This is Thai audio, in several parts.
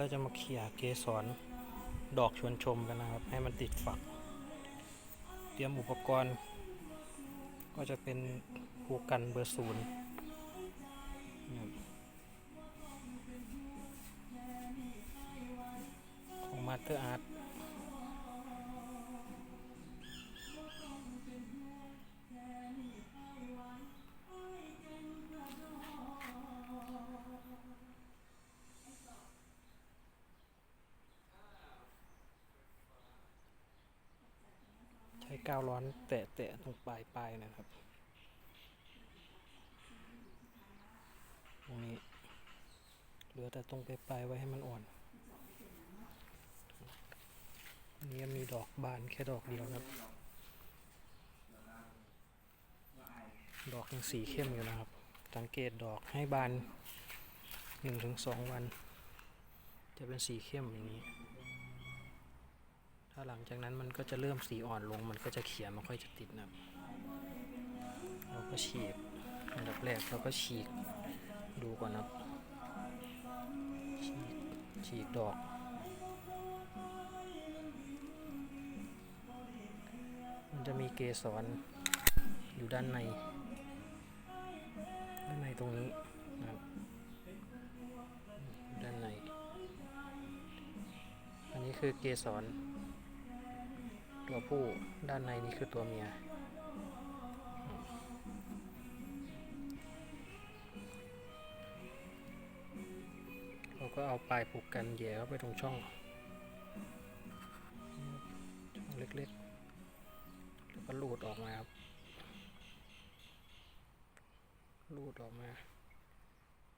เราจะมาเขี่ยเกสรดอกชวนชมกันนะครับ ให้มันติดฝัก เตรียมอุปกรณ์ ก็จะเป็นผูกกันเบอร์ศูนย์ของมาสเตอร์อาร์ต กาวร้อนแตะแตรงปลายปลายนะครับตรงนี้เหลือแต่ตรงปลายๆไว้ให้มันอ่อนอันนี้มีดอกบานแค่ดอกเดียวครับ ดอกยังสีเข้มอยู่นะครับ สังเกตดอกให้บานหนึ่งถึงสองวัน จะเป็นสีเข้มอย่างนี้ ถ้าหลังจากนั้นมันก็จะเริ่มสีอ่อนลง มันก็จะเขียวไม่ค่อยจะติดนะเราก็ฉีกอันดับแรกเราก็ฉีกดูก่อนนะฉีกฉีกดอกมันจะมีเกสรอยู่ด้านในด้านในตรงนี้นะครับด้านใน อันนี้คือเกสร ตัวผู้ด้านในนี่คือตัวเมีย เราก็เอาปลายผูกกันแย่เข้าไปตรงช่อง ช่องเล็กๆ แล้วก็ลูดออกมาครับ ลูดออกมา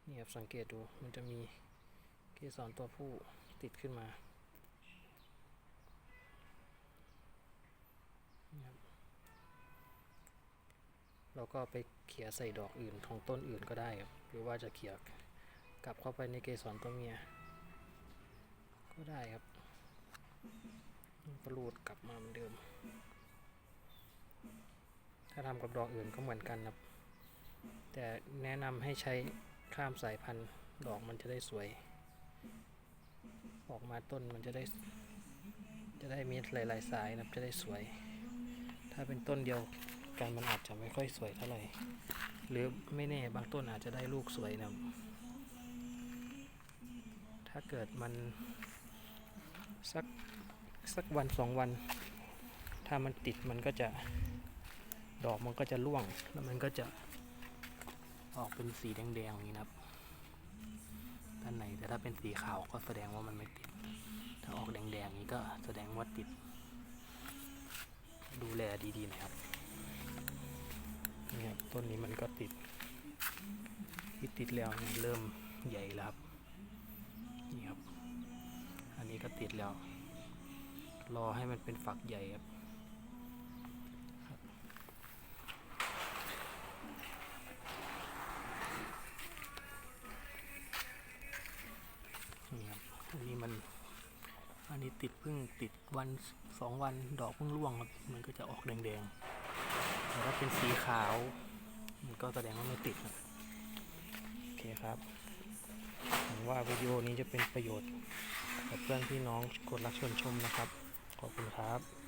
นี่ครับสังเกตดูมันจะมีเกสรตัวผู้ติดขึ้นมานี่ครับ เราก็ไปเขี่ยใส่ดอกอื่นของต้นอื่นก็ได้ครับหรือว่าจะเขี่ยกลับเข้าไปในเกสรตัวเมีย ก็ได้ครับประลูดกลับมาเหมือนเดิม ถ้าทำกับดอกอื่นก็เหมือนกันครับ แต่แนะนำให้ใช้ข้ามสายพันธุ์ดอกมันจะได้สวย ออกมาต้นมันจะได้ จะได้มีหลายๆสายนะจะได้สวย ถ้าเป็นต้นเดียว กันมันอาจจะไม่ค่อยสวยเท่าไหร่ หรือไม่แน่บางต้นอาจจะได้ลูกสวยนะถ้าเกิดมันสักสักวันสองวัน ถ้ามันติดมันก็จะดอกมันก็จะร่วง แล้วมันก็จะออกเป็นสีแดงๆอย่างนี้นะครับด้านในแต่ถ้าเป็นสีขาวก็แสดงว่ามันไม่ติด ถ้าออกแดงๆอย่างนี้ก็แสดงว่าติด ดูแลดีๆนะครับ นี่ครับต้นนี้มันก็ติดที่ติดแล้วเนี่ยเริ่มใหญ่แล้วครับนี่ครับ อันนี้ก็ติดแล้ว รอให้มันเป็นฝักใหญ่ครับนี่ครับอันนี้มัน อันนี้ติดเพิ่งติดวันสองวันดอกเพิ่งร่วงครับ มันก็จะออกแดงๆ แต่ถ้าเป็นสีขาว มันก็แสดงว่าไม่ติดนะโอเคครับหวังว่าวิดีโอนี้จะเป็นประโยชน์กับเพื่อนพี่น้องกดรักชวนชมนะครับ ขอบคุณครับ